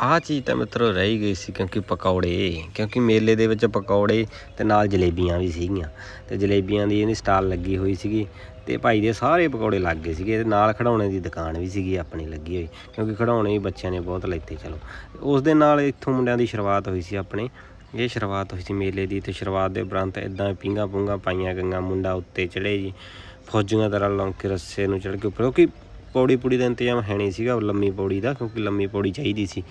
ਆਹ ਚੀਜ਼ ਤਾਂ ਮਿੱਤਰੋ ਰਹਿ ਹੀ ਗਈ ਸੀ ਕਿਉਂਕਿ ਪਕੌੜੇ, ਕਿਉਂਕਿ ਮੇਲੇ ਦੇ ਵਿੱਚ ਪਕੌੜੇ ਤੇ ਨਾਲ ਜਲੇਬੀਆਂ ਵੀ ਸੀਗੀਆਂ ਤੇ ਜਲੇਬੀਆਂ ਦੀ ਇਹਦੀ ਸਟਾਲ ਲੱਗੀ ਹੋਈ ਸੀਗੀ ਤੇ ਭਾਈ ਦੇ ਸਾਰੇ ਪਕੌੜੇ ਲੱਗ ਗਏ ਸੀਗੇ ਤੇ ਨਾਲ ਖਿਡੌਣੇ ਦੀ ਦੁਕਾਨ ਵੀ ਸੀਗੀ ਆਪਣੀ ਲੱਗੀ ਹੋਈ ਕਿਉਂਕਿ ਖਿਡੌਣੇ ਵੀ ਬੱਚਿਆਂ ਨੇ ਬਹੁਤ ਲੈਤੇ ਚਲੋ। ਉਸ ਦੇ ਨਾਲ ਇੱਥੋਂ ਮੁੰਡਿਆਂ ਦੀ ਸ਼ੁਰੂਆਤ ਹੋਈ ਸੀ ਆਪਣੇ, ਇਹ ਸ਼ੁਰੂਆਤ ਹੋਈ ਸੀ ਮੇਲੇ ਦੀ ਤੇ ਸ਼ੁਰੂਆਤ ਦੇ ਉਪਰੰਤ ਇਦਾਂ ਪਿੰਗਾ ਪੁੰਗਾ ਪਾਈਆਂ ਗਈਆਂ, ਮੁੰਡਾ ਉੱਤੇ ਚੜੇ ਜੀ, ਫੌਜੀਆਂ ਤਰ੍ਹਾਂ ਲੰਘ ਕੇ ਰੱਸੇ ਨੂੰ ਚੜ੍ਹ ਕੇ ਉੱਪਰ ਕਿਉਂਕਿ ਪੌੜੀ ਪੂੜੀ ਦਾ ਇੰਤਜ਼ਾਮ ਹੈ ਨਹੀਂ ਸੀਗਾ ਲੰਮੀ ਪੌੜੀ ਦਾ, ਕਿਉਂਕਿ ਲੰਮੀ ਪੌੜੀ ਚਾਹੀਦੀ ਸੀ।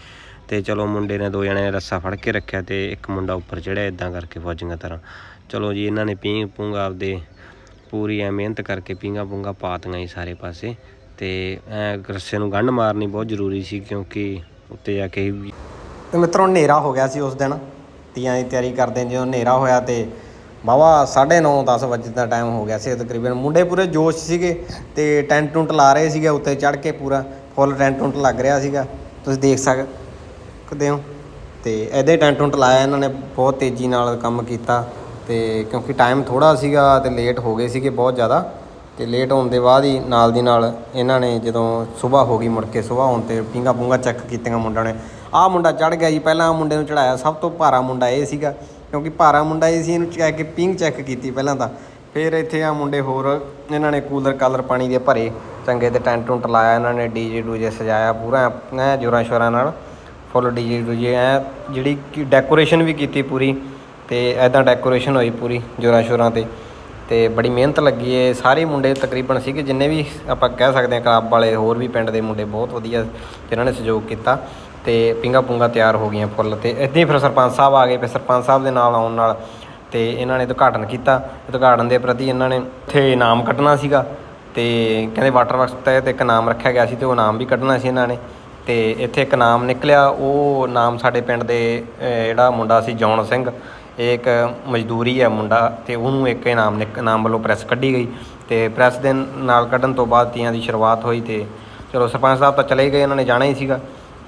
ਤੇ ਚਲੋ ਮੁੰਡੇ ਨੇ ਦੋ ਜਣੇ ਰੱਸਾ ਫੜ ਕੇ ਰੱਖਿਆ ਤੇ ਇੱਕ ਮੁੰਡਾ ਉੱਪਰ ਚੜਿਆ ਇਦਾਂ ਕਰਕੇ ਫੌਜੀਆਂ ਤਰ੍ਹਾਂ। ਚਲੋ ਜੀ, ਇਹਨਾਂ ਨੇ ਪੀਂਘ ਪੂੰਗ ਆਪਦੇ ਪੂਰੀ ਐ ਮਿਹਨਤ ਕਰਕੇ ਪੀਂਘਾਂ ਪੂੰਗਾ ਪਾਤੀਆਂ ਜੀ ਸਾਰੇ ਪਾਸੇ। ਤੇ ਐ ਰੱਸੇ ਨੂੰ ਗੰਢ ਮਾਰਨੀ ਬਹੁਤ ਜ਼ਰੂਰੀ ਸੀ, ਕਿਉਂਕਿ ਉੱਤੇ ਜਾ ਕੇ ਵੀ ਤੇ ਹਨੇਰਾ ਹੋ ਗਿਆ ਸੀ ਉਸ ਦਿਨ। ਤੀਆਂ ਦੀ ਤਿਆਰੀ ਕਰਦੇ ਜਦੋਂ ਹਨੇਰਾ ਹੋਇਆ ਤੇ ਵਾਹਵਾ 9:30 10 ਵਜੇ ਦਾ ਟਾਈਮ ਹੋ ਗਿਆ ਸੀ ਤਕਰੀਬਨ। ਮੁੰਡੇ ਪੂਰੇ ਜੋਸ਼ ਸੀਗੇ ਤੇ ਟੈਂਟ ਟੁੰਟ ਲਾ ਰਹੇ ਸੀਗੇ ਉੱਤੇ ਚੜ ਕੇ ਪੂਰਾ। ਫੁੱਲ ਟੈਂਟ ਟੁੰਟ ਲੱਗ ਰਿਹਾ ਸੀਗਾ। ਤੁਸੀਂ ਦੇਖ ਸਕਦੇ ਹੋ? ਤੇ ਇਹਦੇ ਟੈਂਟ ਟੁੰਟ ਲਾਇਆ ਇਹਨਾਂ ਨੇ, ਬਹੁਤ ਤੇਜ਼ੀ ਨਾਲ ਕੰਮ ਕੀਤਾ ਤੇ ਕਿਉਂਕਿ ਟਾਈਮ ਥੋੜਾ ਸੀਗਾ ਤੇ ਲੇਟ ਹੋ ਗਏ ਸੀਗੇ ਬਹੁਤ ਜ਼ਿਆਦਾ। ਤੇ ਲੇਟ ਹੋਣ ਦੇ ਬਾਅਦ ਹੀ ਨਾਲ ਦੀ ਨਾਲ ਇਹਨਾਂ ਨੇ ਜਦੋਂ ਸਵੇਰ ਹੋ ਗਈ ਮੁੜ ਕੇ ਸਵੇਰ ਹੋਣ ਤੇ ਪਿੰਗਾ ਪੁੰਗਾ ਚੈੱਕ ਕੀਤੀਆਂ ਮੁੰਡਿਆਂ ਨੇ। ਆਹ ਮੁੰਡਾ ਚੜ ਗਿਆ ਜੀ, ਪਹਿਲਾਂ ਆਹ ਮੁੰਡੇ ਨੂੰ ਚੜਾਇਆ ਸਭ ਤੋਂ ਭਾਰਾ ਮੁੰਡਾ ਇਹ ਸੀਗਾ। ਕਿਉਂਕਿ ਭਾਰਾ ਮੁੰਡਾ ਜੀ ਸੀ, ਇਹਨੂੰ ਚੈੱਕ ਕੇ ਪਿੰਗ ਚੈੱਕ ਕੀਤੀ ਪਹਿਲਾਂ ਤਾਂ। ਫਿਰ ਇੱਥੇ ਆ ਮੁੰਡੇ ਹੋਰ, ਇਹਨਾਂ ਨੇ ਕੂਲਰ ਕਾਲਰ ਪਾਣੀ ਦੇ ਭਰੇ, ਚੰਗੇ ਤੇ ਟੈਂਟ ਟੁੰਟ ਲਾਇਆ, ਇਹਨਾਂ ਨੇ ਡੀਜੇ ਡੂਜੇ ਸਜਾਇਆ ਪੂਰਾ, ਐ ਜੋਰਾਂ ਸ਼ੋਰਾਂ ਨਾਲ ਫੁੱਲ ਡੀਜੇ ਡੂਜੇ ਐ ਜਿਹੜੀ ਕਿ ਡੈਕੋਰੇਸ਼ਨ ਵੀ ਕੀਤੀ ਪੂਰੀ, ਤੇ ਐਦਾਂ ਡੈਕੋਰੇਸ਼ਨ ਹੋਈ ਪੂਰੀ, ਜੋਰਾਂ ਸ਼ੋਰਾਂ ਤੇ। ਤੇ ਬੜੀ ਮਿਹਨਤ ਲੱਗੀ ਏ, ਸਾਰੇ ਮੁੰਡੇ ਤਕਰੀਬਨ ਸੀਗੇ, ਜਿੰਨੇ ਵੀ ਆਪਾਂ ਕਹਿ ਸਕਦੇ ਹਾਂ, ਕਲੱਬ ਵਾਲੇ ਹੋਰ ਵੀ ਪਿੰਡ ਦੇ ਮੁੰਡੇ ਬਹੁਤ ਵਧੀਆ, ਜਿਨ੍ਹਾਂ ਨੇ ਸਹਿਯੋਗ ਕੀਤਾ। ਤੇ ਪਿੰਗਾ ਪੁੰਗਾ ਤਿਆਰ ਹੋ ਗਈਆਂ ਫੁੱਲ ਤੇ ਇਦਾਂ ਹੀ ਫਿਰ ਸਰਪੰਚ ਸਾਹਿਬ ਆ ਗਏ, ਫਿਰ ਸਰਪੰਚ ਸਾਹਿਬ ਦੇ ਨਾਲ ਆਉਣ ਨਾਲ ਤੇ ਇਹਨਾਂ ਨੇ ਉਦਘਾਟਨ ਕੀਤਾ। ਉਦਘਾਟਨ ਦੇ ਪ੍ਰਤੀ ਇਹਨਾਂ ਨੇ ਇੱਥੇ ਇਨਾਮ ਕੱਢਣਾ ਸੀਗਾ ਤੇ ਕਹਿੰਦੇ ਵਾਟਰ ਵਰਕਸ ਤਹਿਤ ਇੱਕ ਨਾਮ ਰੱਖਿਆ ਗਿਆ ਸੀ ਤੇ ਉਹ ਨਾਮ ਵੀ ਕੱਢਣਾ ਸੀ ਇਹਨਾਂ ਨੇ। ਤੇ ਇੱਥੇ ਇੱਕ ਨਾਮ ਨਿਕਲਿਆ, ਉਹ ਨਾਮ ਸਾਡੇ ਪਿੰਡ ਦੇ ਜਿਹੜਾ ਮੁੰਡਾ ਸੀ ਜੌਨ ਸਿੰਘ, ਇਹ ਇੱਕ ਮਜ਼ਦੂਰੀ ਹੈ ਮੁੰਡਾ ਤੇ ਉਹਨੂੰ ਇੱਕ ਇਨਾਮ ਨਿਕ, ਇਨਾਮ ਵੱਲੋਂ ਪ੍ਰੈਸ ਕੱਢੀ ਗਈ ਤੇ ਪ੍ਰੈਸ ਦੇ ਨਾਲ ਕੱਢਣ ਤੋਂ ਬਾਅਦ ਤੀਆਂ ਦੀ ਸ਼ੁਰੂਆਤ ਹੋਈ ਤੇ ਚਲੋ ਸਰਪੰਚ ਸਾਹਿਬ ਤਾਂ ਚਲੇ ਗਏ, ਇਹਨਾਂ ਨੇ ਜਾਣਾ ਹੀ ਸੀਗਾ।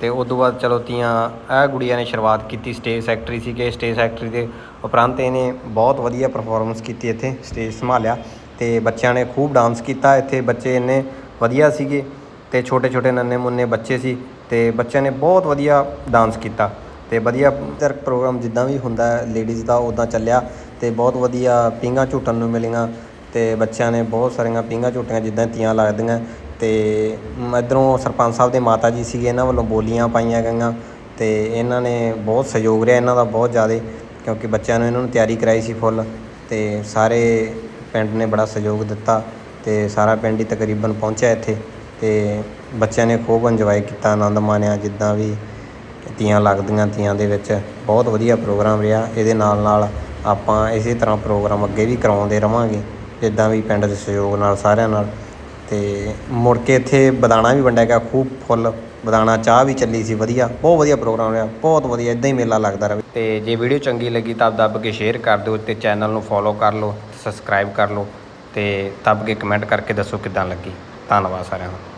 ਤੇ ਉਸ ਤੋਂ ਬਾਅਦ ਚਲੋ ਤੀਆਂ, ਇਹ ਗੁੜੀਆ ਨੇ ਸ਼ੁਰੂਆਤ ਕੀਤੀ ਸਟੇਜ ਸੈਕਟਰੀ ਸੀਗੇ। ਸਟੇਜ ਸੈਕਟਰੀ ਦੇ ਉਪਰੰਤ ਇਹਨੇ ਬਹੁਤ ਵਧੀਆ ਪਰਫਾਰਮੈਂਸ ਕੀਤੀ ਇੱਥੇ ਸਟੇਜ ਸੰਭਾਲਿਆ ਤੇ ਬੱਚਿਆਂ ਨੇ ਖੂਬ ਡਾਂਸ ਕੀਤਾ। ਇੱਥੇ ਬੱਚੇ ਇੰਨੇ ਵਧੀਆ ਸੀਗੇ ਤੇ ਛੋਟੇ ਛੋਟੇ ਨੰਨੇ ਮੁੰਨੇ ਬੱਚੇ ਸੀ ਤੇ ਬੱਚਿਆਂ ਨੇ ਬਹੁਤ ਵਧੀਆ ਡਾਂਸ ਕੀਤਾ ਤੇ ਵਧੀਆ ਪ੍ਰੋਗਰਾਮ ਜਿੱਦਾਂ ਵੀ ਹੁੰਦਾ ਲੇਡੀਜ਼ ਦਾ ਉਦਾਂ ਚੱਲਿਆ ਤੇ ਬਹੁਤ ਵਧੀਆ ਪੀਂਘਾਂ ਝੂਟਣ ਨੂੰ ਮਿਲੀਆਂ ਤੇ ਬੱਚਿਆਂ ਨੇ ਬਹੁਤ ਸਾਰੀਆਂ ਪੀਂਘਾਂ ਝੂਟੀਆਂ ਜਿੱਦਾਂ ਤੀਆਂ ਲੱਗਦੀਆਂ ਤੇ ਇੱਧਰੋਂ ਸਰਪੰਚ ਸਾਹਿਬ ਦੇ ਮਾਤਾ ਜੀ ਸੀਗੇ, ਇਹਨਾਂ ਵੱਲੋਂ ਬੋਲੀਆਂ ਪਾਈਆਂ ਗਈਆਂ ਤੇ ਇਹਨਾਂ ਨੇ ਬਹੁਤ ਸਹਿਯੋਗ ਰਿਹਾ ਇਹਨਾਂ ਦਾ ਬਹੁਤ ਜ਼ਿਆਦਾ, ਕਿਉਂਕਿ ਬੱਚਿਆਂ ਨੂੰ ਇਹਨਾਂ ਨੂੰ ਤਿਆਰੀ ਕਰਾਈ ਸੀ ਫੁੱਲ ਤੇ ਸਾਰੇ ਪਿੰਡ ਨੇ ਬੜਾ ਸਹਿਯੋਗ ਦਿੱਤਾ ਤੇ ਸਾਰਾ ਪਿੰਡ ਹੀ ਤਕਰੀਬਨ ਪਹੁੰਚਿਆ ਇੱਥੇ ਤੇ ਬੱਚਿਆਂ ਨੇ ਖੂਬ ਇੰਜੋਏ ਕੀਤਾ, ਆਨੰਦ ਮਾਣਿਆ ਜਿੱਦਾਂ ਵੀ ਤੀਆਂ ਲੱਗਦੀਆਂ ਤੀਆਂ ਦੇ ਵਿੱਚ। ਬਹੁਤ ਵਧੀਆ ਪ੍ਰੋਗਰਾਮ ਰਿਹਾ, ਇਹਦੇ ਨਾਲ ਨਾਲ ਆਪਾਂ ਇਸੇ ਤਰ੍ਹਾਂ ਪ੍ਰੋਗਰਾਮ ਅੱਗੇ ਵੀ ਕਰਾਉਂਦੇ ਰਵਾਂਗੇ, ਜਿੱਦਾਂ ਵੀ ਪਿੰਡ ਦੇ ਸਹਿਯੋਗ ਨਾਲ, ਸਾਰਿਆਂ ਨਾਲ। ਤੇ ਮੁੜ ਕੇ ਇੱਥੇ ਬਦਾਣਾ ਵੀ ਵੰਡਿਆ ਗਿਆ, ਖੂਬ ਫੁੱਲ, ਬਦਾਣਾ ਚਾਹ ਵੀ ਚੱਲੀ ਸੀ, ਵਧੀਆ, ਬਹੁਤ ਵਧੀਆ ਪ੍ਰੋਗਰਾਮ ਰਿਹਾ, ਬਹੁਤ ਵਧੀਆ ਇਦਾਂ ਹੀ ਮੇਲਾ ਲੱਗਦਾ ਰਹੇ। ਤੇ ਜੇ ਵੀਡੀਓ ਚੰਗੀ ਲੱਗੀ ਤਾਂ ਦੱਬ ਕੇ ਸ਼ੇਅਰ ਕਰ ਦਿਓ ਤੇ ਚੈਨਲ ਨੂੰ ਫੋਲੋ ਕਰ ਲਓ ਸਬਸਕ੍ਰਾਈਬ ਕਰ ਲਓ ਤੇ ਦੱਬ ਕੇ ਕਮੈਂਟ ਕਰਕੇ ਦੱਸੋ ਕਿੱਦਾਂ ਲੱਗੀ। ਧੰਨਵਾਦ ਸਾਰਿਆਂ ਦਾ।